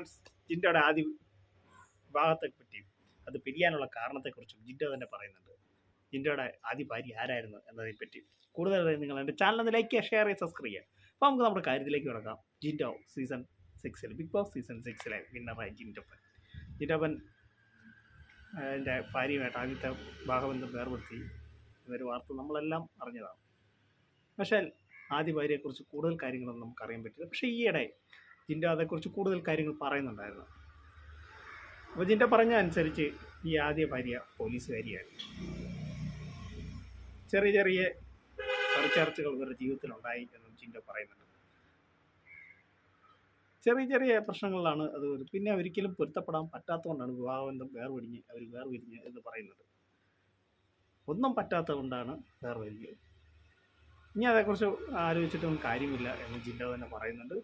Friends ജിൻഡോയുടെ ആദ്യ വിവാഹത്തെ പറ്റിയും അത് പിരിയാനുള്ള കാരണത്തെക്കുറിച്ചും ജിൻഡോ തന്നെ പറയുന്നുണ്ട്. ജിൻഡോയുടെ ആദ്യ ഭാര്യ ആരായിരുന്നു എന്നതിനെപ്പറ്റി കൂടുതൽ നിങ്ങൾ എന്റെ ചാനൽ ലൈക്ക് ചെയ്യുക ഷെയർ ചെയ്യുക സബ്സ്ക്രൈബ് ചെയ്യുക. അപ്പോൾ നമുക്ക് നമ്മുടെ കാര്യത്തിലേക്ക് കിടക്കാം. ജിൻഡോ സീസൺ സിക്സിൽ ബിഗ് ബോസ് സീസൺ സിക്സിലെ വിന്നറായി ജിൻഡോപ്പൻ. ജിൻഡോപ്പൻ എന്റെ ഭാര്യയുമായിട്ട് ആദ്യത്തെ ഭാഗബന്ധം വേർപെടുത്തി. എന്നൊരു വാർത്ത നമ്മളെല്ലാം അറിഞ്ഞതാണ്. പക്ഷേ ആദ്യ ഭാര്യയെക്കുറിച്ച് കൂടുതൽ കാര്യങ്ങളൊന്നും നമുക്ക് അറിയാൻ പറ്റില്ല. പക്ഷേ ഈയിടെ ജിൻഡോ അതേക്കുറിച്ച് കൂടുതൽ കാര്യങ്ങൾ പറയുന്നുണ്ടായിരുന്നു. അപ്പോൾ ജിന്റെ പറഞ്ഞ അനുസരിച്ച് ഈ ആദ്യ ഭാര്യ പോലീസുകാരിയാണ്. ചെറിയ ചെറിയ ചർച്ചകൾ ഇവരുടെ ജീവിതത്തിലുണ്ടായി എന്നും ജിന്റെ പറയുന്നുണ്ട്. ചെറിയ ചെറിയ പ്രശ്നങ്ങളിലാണ് അത് പിന്നെ ഒരിക്കലും പൊരുത്തപ്പെടാൻ പറ്റാത്തതുകൊണ്ടാണ് വിവാഹബന്ധം വേർപിരിഞ്ഞ് അവർ വേർപിരിഞ്ഞ് എന്ന് പറയുന്നത്. ഒന്നും പറ്റാത്തത് കൊണ്ടാണ് വേർപിരിഞ്ഞത്. ഇനി അതേക്കുറിച്ച് ആലോചിച്ചിട്ടൊന്നും കാര്യമില്ല എന്ന് ജിന്റെ തന്നെ പറയുന്നുണ്ട്.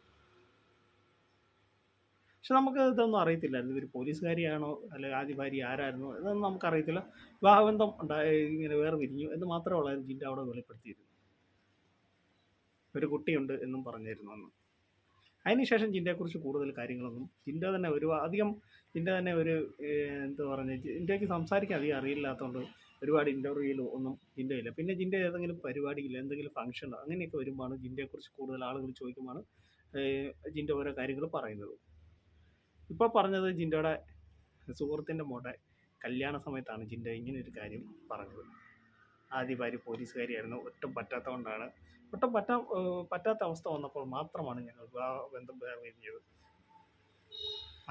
പക്ഷെ നമുക്ക് ഇതൊന്നും അറിയത്തില്ലായിരുന്നു ഇവർ പോലീസുകാരിയാണോ? അല്ലെങ്കിൽ ആദ്യ ഭാര്യ ആരായിരുന്നോ? ഇതൊന്നും നമുക്കറിയത്തില്ല വിവാഹബന്ധം ഉണ്ടായി ഇങ്ങനെ വേറെ വിരിഞ്ഞു എന്ന് മാത്രമേ ഉള്ളായിരുന്നു ജിന്റെ അവിടെ വെളിപ്പെടുത്തിയിരുന്നു ഒരു കുട്ടിയുണ്ട് എന്നും പറഞ്ഞിരുന്നു അന്ന്. അതിനുശേഷം ജിന്റെക്കുറിച്ച് കൂടുതൽ കാര്യങ്ങളൊന്നും ജിന്റ തന്നെ ഒരു അധികം ജിന്റെ തന്നെ ഒരു എന്താ പറയുക ജിന്റെക്ക് സംസാരിക്കാൻ അധികം അറിയില്ലാത്തതുകൊണ്ട് ഒരുപാട് ഇന്റർവ്യൂയിൽ ഒന്നും ജിൻഡോ ഇല്ല പിന്നെ ജിന്റെ ഏതെങ്കിലും പരിപാടിയിൽ എന്തെങ്കിലും ഫംഗ്ഷനോ അങ്ങനെയൊക്കെ വരുമ്പോഴാണ് ജിന്റെക്കുറിച്ച് കൂടുതൽ ആളുകൾ ചോദിക്കുമ്പോഴാണ് ജിന്റെ ഓരോ കാര്യങ്ങൾ പറയുന്നത്. ഇപ്പോൾ പറഞ്ഞത് ജിൻഡോയുടെ സുഹൃത്തിന്റെ മോടെ കല്യാണ സമയത്താണ് ജിൻഡോ ഒരു കാര്യം പറഞ്ഞത്. ആദ്യ ഭാര്യ പോലീസുകാരിയായിരുന്നു. ഒട്ടും പറ്റാത്ത കൊണ്ടാണ് ഒട്ടും പറ്റാ പറ്റാത്ത അവസ്ഥ വന്നപ്പോൾ മാത്രമാണ് ഞങ്ങൾ വിവാഹ ബന്ധം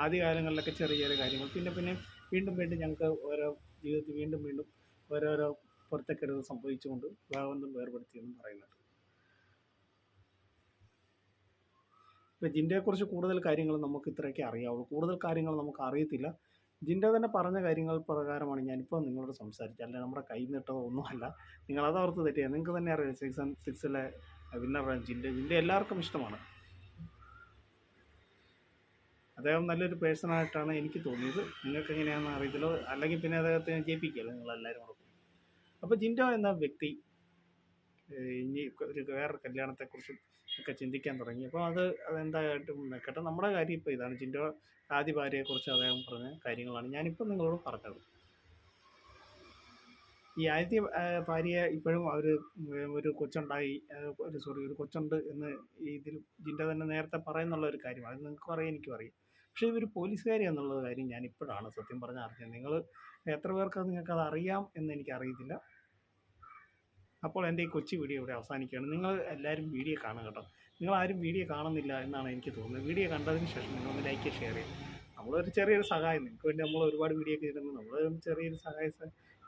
ആദ്യ കാലങ്ങളിലൊക്കെ ചെറിയ ചെറിയ കാര്യങ്ങൾ. പിന്നെ പിന്നെ വീണ്ടും വീണ്ടും ഞങ്ങൾക്ക് ഓരോ ജീവിതത്തിൽ വീണ്ടും വീണ്ടും ഓരോരോ പൊരുത്തക്കെടുകൾ സംഭവിച്ചുകൊണ്ട് വിവാഹബന്ധം വേർപെടുത്തിയെന്നും പറയുന്നുണ്ട്. ഇപ്പം ജിൻഡയെക്കുറിച്ച് കൂടുതൽ കാര്യങ്ങൾ നമുക്ക് ഇത്രയൊക്കെ അറിയാവുള്ളൂ. കൂടുതൽ കാര്യങ്ങൾ നമുക്ക് അറിയത്തില്ല. ജിൻഡ തന്നെ പറഞ്ഞ കാര്യങ്ങൾ പ്രകാരമാണ് ഞാനിപ്പോൾ നിങ്ങളോട് സംസാരിച്ചത്. അല്ല നമ്മുടെ കൈ നീട്ടതോ ഒന്നുമല്ല. നിങ്ങൾ അത് ഓർത്ത് തെറ്റിയാണ് നിങ്ങൾക്ക് തന്നെ അറിയാം സീസൺ സിക്സിലെ വിന്നറാണ് ജിൻഡ. ജിൻഡ എല്ലാവർക്കും ഇഷ്ടമാണ്. അദ്ദേഹം നല്ലൊരു പേഴ്സണായിട്ടാണ് എനിക്ക് തോന്നിയത്. നിങ്ങൾക്ക് എങ്ങനെയാണെന്ന് അറിയത്തില്ല. അല്ലെങ്കിൽ പിന്നെ അദ്ദേഹത്തെ ജയിപ്പിക്കുകയല്ലോ? നിങ്ങളെല്ലാവരും കൂടെ അപ്പോൾ ജിൻഡോ എന്ന വ്യക്തി ഇനി ഒരു വേറൊരു കല്യാണത്തെക്കുറിച്ചും ഒക്കെ ചിന്തിക്കാൻ തുടങ്ങി. അപ്പോൾ അത് അതെന്തായിട്ടും നിൽക്കട്ടെ. നമ്മുടെ കാര്യം ഇപ്പോൾ ഇതാണ്. ജിന്റെ ആദ്യ ഭാര്യയെക്കുറിച്ച് അദ്ദേഹം പറഞ്ഞ കാര്യങ്ങളാണ്. ഞാനിപ്പോൾ നിങ്ങളോട് പറഞ്ഞത്. ഈ ആദ്യ ഭാര്യ ഇപ്പോഴും അവർ ഒരു കൊച്ചുണ്ടായി ഒരു സോറി ഒരു കൊച്ചുണ്ട് എന്ന് ഇതിൽ ജിന്റെ തന്നെ നേരത്തെ പറയുന്നുള്ള ഒരു കാര്യമാണ് അത് നിങ്ങൾക്കും അറിയാം എനിക്കും അറിയാം. പക്ഷേ ഇവർ പോലീസുകാരി എന്നുള്ള കാര്യം ഞാൻ ഇപ്പോഴാണ് സത്യം പറഞ്ഞാൽ അറിഞ്ഞത്. നിങ്ങൾ എത്ര പേർക്ക് നിങ്ങൾക്ക് അത് അറിയാം എന്ന് എനിക്കറിയത്തില്ല. അപ്പോൾ എന്റെ ഈ കൊച്ചു വീഡിയോ ഇവിടെ അവസാനിക്കുകയാണ്. നിങ്ങൾ എല്ലാവരും വീഡിയോ കാണുക കേട്ടോ. നിങ്ങൾ ആരും വീഡിയോ കാണുന്നില്ല എന്നാണ് എനിക്ക് തോന്നുന്നത്. വീഡിയോ കണ്ടതിന് ശേഷം നിങ്ങളൊന്ന് ലൈക്ക് ഷെയർ ചെയ്യും. നമ്മളൊരു ചെറിയൊരു സഹായം. നിങ്ങൾക്ക് വേണ്ടി നമ്മൾ ഒരുപാട് വീഡിയോ ഒക്കെ ഇടുന്നു. നമ്മൾ ചെറിയൊരു സഹായ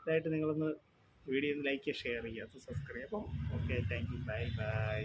ഇതായിട്ട് നിങ്ങളൊന്ന് വീഡിയോ ഒന്ന് ലൈക്ക് ഷെയർ ചെയ്യുക. സബ്സ്ക്രൈബ് അപ്പം okay thank you bye bye